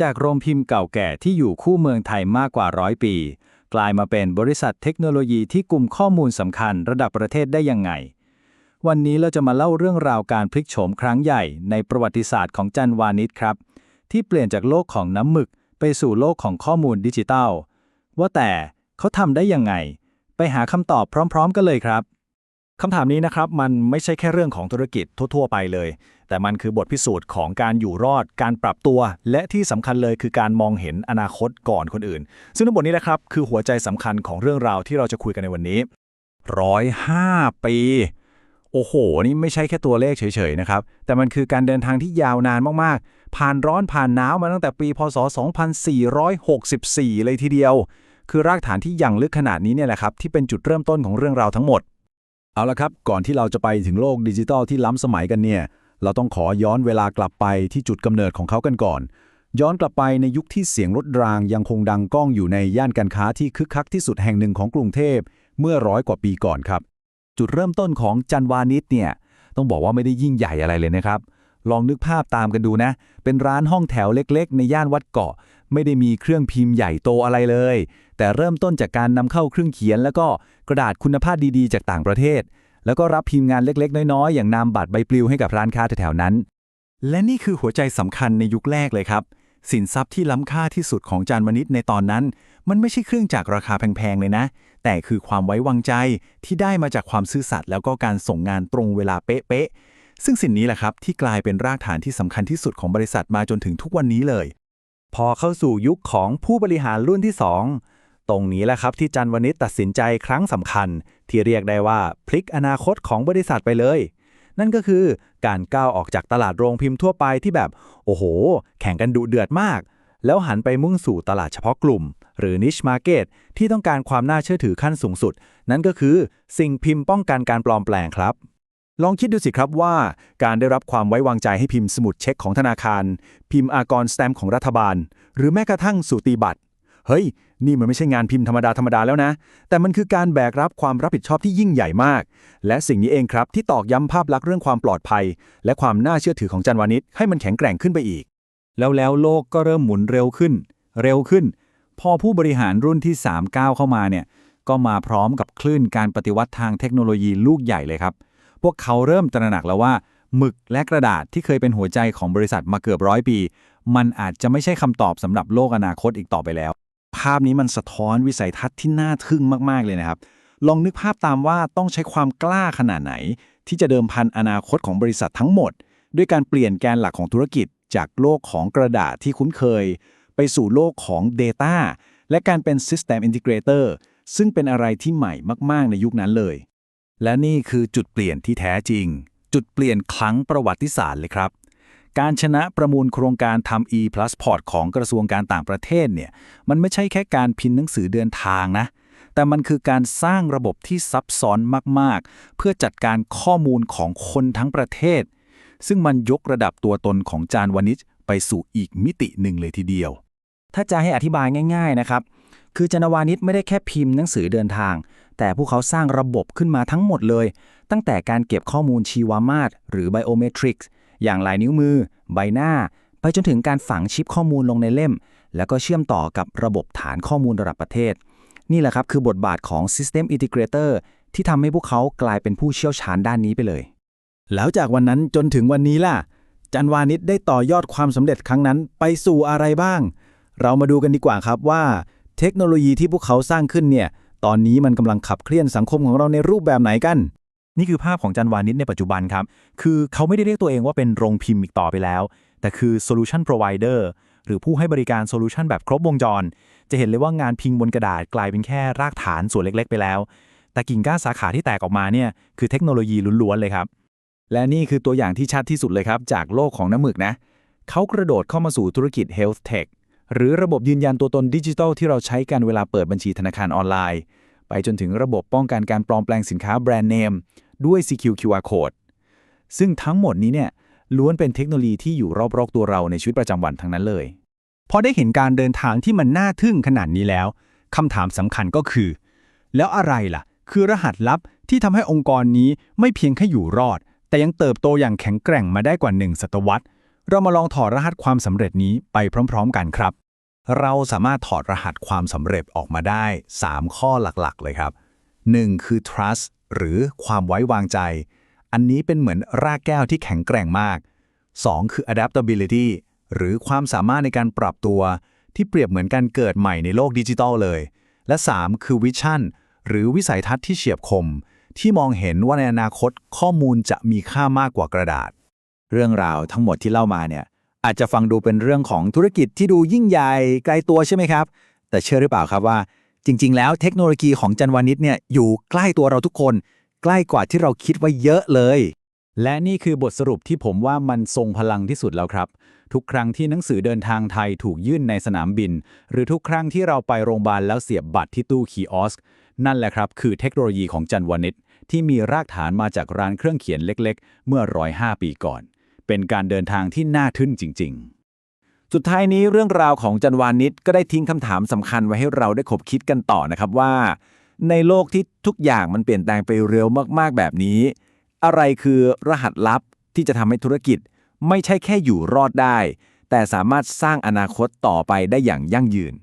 จากโรงพิมพ์เก่าแก่ที่อยู่คู่เมืองไทยมากกว่าร้อยปี กลายมาเป็นบริษัทเทคโนโลยีที่กลุ่มข้อมูลสำคัญระดับประเทศได้ยังไง วันนี้เราจะมาเล่าเรื่องราวการพลิกโฉมครั้งใหญ่ในประวัติศาสตร์ของจันวานิชครับ ที่เปลี่ยนจากโลกของน้ำหมึก ไปสู่โลกของข้อมูลดิจิทัล ว่าแต่เขาทำได้ยังไง ไปหาคำตอบพร้อม ๆ กันเลยครับ คำถามนี้นะครับมันไม่ใช่แค่เรื่องของธุรกิจทั่ว ๆ ไปเลย แต่มันคือบทพิสูจน์ของการอยู่รอด การปรับตัว และที่สำคัญเลยคือการมองเห็นอนาคตก่อนคนอื่น ซึ่งทั้งหมดนี้นะครับคือหัวใจสำคัญของเรื่องราวที่เราจะคุยกันในวันนี้ร้อยห้าปี โอ้โห นี่ไม่ใช่แค่ตัวเลขเฉยๆนะครับ แต่มันคือการเดินทางที่ยาวนานมากๆ ผ่านร้อนผ่านหนาวมาตั้งแต่ปี พศ 2464 เลยทีเดียว คือรากฐานที่ยังลึกขนาดนี้เนี่ยแหละครับ ที่เป็นจุดเริ่มต้นของเรื่องราวทั้งหมด เอาละครับ ก่อนที่เราจะไปถึงโลกดิจิทัลที่ล้ำสมัยกันเนี่ย เราต้องขอย้อนเวลากลับไปที่จุดกำเนิดของเขากันก่อน ย้อนกลับไปในยุคที่เสียงรถรางยังคงดังก้องอยู่ในย่านการค้าที่คึกคักที่สุดแห่งหนึ่งของกรุงเทพเมื่อร้อยกว่าปีก่อนครับ จุดเริ่มต้นของจันวานิชเนี่ยต้องบอกว่าไม่ได้ยิ่งใหญ่อะไรเลยนะครับ ลองนึกภาพตามกันดูนะ เป็นร้านห้องแถวเล็ก ๆ ในย่านวัดเกาะ ไม่ได้มีเครื่องพิมพ์ใหญ่โตอะไรเลย แต่เริ่มต้นจากการนำเข้าเครื่องเขียน แล้วก็กระดาษคุณภาพดีๆ จากต่างประเทศ แล้วก็รับพิมพ์งานเล็กๆ น้อยๆ อย่างนามบัตรใบปลิวให้กับร้านค้าแถวๆนั้น และนี่คือหัวใจสำคัญในยุคแรกเลยครับ สินทรัพย์ที่ล้ำค่าที่สุดของจานวนิชในตอนนั้น มันไม่ใช่เครื่องจักรราคาแพงๆเลยนะ แต่คือความไว้วางใจที่ได้มาจากความซื่อสัตย์แล้วก็การส่งงานตรงเวลาเป๊ะๆซึ่งสิ่งนี้แหละครับที่กลายเป็นรากฐานที่สำคัญที่สุดของบริษัทมาจนถึงทุกวันนี้เลย พอเข้าสู่ยุคของผู้บริหารรุ่นที่2 ตรงนี้แหละครับที่จันวนิชตัดสินใจครั้งสำคัญ ที่เรียกได้ว่าพลิกอนาคตของบริษัทไปเลย นั่นก็คือการก้าวออกจากตลาดโรงพิมพ์ทั่วไปที่แบบ โอ้โห แข่งกันดุเดือดมาก แล้วหันไปมุ่งสู่ตลาดเฉพาะกลุ่ม หรือ niche market ที่ต้องการความน่าเชื่อถือขั้นสูงสุด นั่นก็คือสิ่งพิมพ์ป้องกันการปลอมแปลงครับลองคิดดูสิครับว่าการได้รับความไว้วางใจให้พิมพ์สมุดเช็คของธนาคาร พิมพ์อากรสแตมของรัฐบาล หรือแม้กระทั่งสูติบัตร เฮ้ย นี่มันไม่ใช่งานพิมพ์ธรรมดาธรรมดาแล้วนะ แต่มันคือการแบกรับความรับผิดชอบที่ยิ่งใหญ่มาก และสิ่งนี้เองครับที่ตอกย้ำภาพลักษณ์เรื่องความปลอดภัย และความน่าเชื่อถือของจันวานิชให้มันแข็งแกร่งขึ้นไปอีก แล้วแล้วโลกก็เริ่มหมุนเร็วขึ้น เร็วขึ้น พอผู้บริหารรุ่นที่3ก้าเข้ามาเนี่ยก็มาพร้อมกับคลื่นการปฏิวัติทางเทคโนโลยีลูกใหญ่เลยครับ พวกเขาเริ่มตระหนักแล้วว่าหมึกและกระดาษที่เคยเป็นหัวใจของบริษัทมาเกือบร้อยปี มันอาจจะไม่ใช่คำตอบสำหรับโลกอนาคตอีกต่อไปแล้ว ภาพนี้มันสะท้อนวิสัยทัศน์ที่น่าทึ่งมาก ๆ เลยนะครับ ลองนึกภาพตามว่าต้องใช้ความกล้าขนาดไหน ที่จะเดิมพันอนาคตของบริษัททั้งหมด ด้วยการเปลี่ยนแกนหลักของธุรกิจ จากโลกของกระดาษที่คุ้นเคย ไปสู่โลกของ Data และการเป็น System Integrator ซึ่งเป็นอะไรที่ใหม่มาก ๆ ในยุคนั้นเลย และนี่คือจุดเปลี่ยนที่แท้จริง จุดเปลี่ยนครั้งประวัติศาสตร์เลยครับ การชนะประมูลโครงการทำ e-passport ของกระทรวงการต่างประเทศเนี่ยมันไม่ใช่แค่การพิมพ์หนังสือเดินทางนะ แต่มันคือการสร้างระบบที่ซับซ้อนมากๆ เพื่อจัดการข้อมูลของคนทั้งประเทศ ซึ่งมันยกระดับตัวตนของจานวนิชไปสู่อีกมิติหนึ่งเลยทีเดียว ถ้าจะให้อธิบายง่าย ๆนะครับ คือจันวานิชไม่ได้แค่พิมพ์หนังสือเดินทาง แต่พวกเขาสร้างระบบขึ้นมาทั้งหมดเลย ตั้งแต่การเก็บข้อมูลชีวมาตรหรือ biometrics อ อย่างลายนิ้วมือ ใบหน้า ไปจนถึงการฝังชิปข้อมูลลงในเล่ม แล้วก็เชื่อมต่อกับระบบฐานข้อมูลระดับประเทศ นี่แหละครับคือบทบาทของ System Integrator ที่ทำให้พวกเขากลายเป็นผู้เชี่ยวชาญด้านนี้ไปเลย แล้วจากวันนั้นจนถึงวันนี้ล่ะ จันวานิชได้ต่อยอดความสำเร็จครั้งนั้นไปสู่อะไรบ้าง เรามาดูกันดีกว่าครับว่า เทคโนโลยีที่พวกเขาสร้างขึ้นเนี่ย ตอนนี้มันกำลังขับเคลื่อนสังคมของเราในรูปแบบไหนกัน นี่คือภาพของจันวานิชในปัจจุบันครับ คือเขาไม่ได้เรียกตัวเองว่าเป็นโรงพิมพ์อีกต่อไปแล้ว แต่คือ solution provider หรือผู้ให้บริการโซลูชันแบบครบวงจร จะเห็นเลยว่างานพิมพ์บนกระดาษกลายเป็นแค่รากฐานส่วนเล็กๆ ไปแล้ว แต่กิ่งก้านสาขาที่แตกออกมาเนี่ยคือเทคโนโลยีล้วนๆเลยครับ และนี่คือตัวอย่างที่ชัดที่สุดเลยครับ จากโลกของน้ำหมึกนะ เขากระโดดเข้ามาสู่ธุรกิจ Health Tech หรือระบบยืนยันตัวตนดิจิทัลที่เราใช้กันเวลาเปิดบัญชีธนาคารออนไลน์ ไปจนถึงระบบป้องกันการปลอมแปลงสินค้าแบรนด์เนม ด้วย CQQR Code ซึ่งทั้งหมดนี้เนี่ยล้วนเป็นเทคโนโลยีที่อยู่รอบๆตัวเราในชีวิตประจำวันทั้งนั้นเลยพอได้เห็นการเดินทางที่มันน่าทึ่งขนาดนี้แล้วคำถามสำคัญก็คือ แล้วอะไรล่ะ คือรหัสลับที่ทำให้องค์กรนี้ไม่เพียงแค่อยู่รอด แต่ยังเติบโตอย่างแข็งแกร่งมาได้กว่าหนึ่งศตวรรษ เรามาลองถอดรหัสความสำเร็จนี้ไปพร้อม ๆ กันครับ เราสามารถถอดรหัสความสำเร็จออกมาได้ 3 ข้อหลักๆ เลยครับ 1. คือ trust หรือความไว้วางใจ อันนี้เป็นเหมือนรากแก้วที่แข็งแกร่งมาก 2. คือ adaptability หรือความสามารถในการปรับตัว ที่เปรียบเหมือนการเกิดใหม่ในโลกดิจิทัลเลย และ 3. คือ vision หรือวิสัยทัศน์ที่เฉียบคม ที่มองเห็นว่าในอนาคตข้อมูลจะมีค่ามากกว่ากระดาษ เรื่องราวทั้งหมดที่เล่ามาเนี่ยอาจจะฟังดูเป็นเรื่องของธุรกิจที่ดูยิ่งใหญ่ไกลตัวใช่ไหมครับ แต่เชื่อหรือเปล่าครับว่า จริง ๆ แล้วเทคโนโลยีของจันวานิชเนี่ยอยู่ใกล้ตัวเราทุกคน ใกล้กว่าที่เราคิดไว้เยอะเลย และนี่คือบทสรุปที่ผมว่ามันทรงพลังที่สุดแล้วครับ ทุกครั้งที่หนังสือเดินทางไทยถูกยื่นในสนามบิน หรือทุกครั้งที่เราไปโรงพยาบาลแล้วเสียบบัตรที่ตู้คีออสนั่นแหละครับ คือเทคโนโลยีของจันวานิชที่มีรากฐานมาจากร้านเครื่องเขียนเล็ก ๆ เมื่อ105ปีก่อน เป็นการเดินทางที่น่าทึ่งจริง ๆ สุดท้ายนี้เรื่องราวของจันวานิชก็ได้ทิ้งคำถามสำคัญไว้ให้เราได้ขบคิดกันต่อนะครับว่า ในโลกที่ทุกอย่างมันเปลี่ยนแปลงไปเร็วมากๆแบบนี้ อะไรคือรหัสลับที่จะทำให้ธุรกิจ ไม่ใช่แค่อยู่รอดได้ แต่สามารถสร้างอนาคตต่อไปได้อย่างยั่งยืน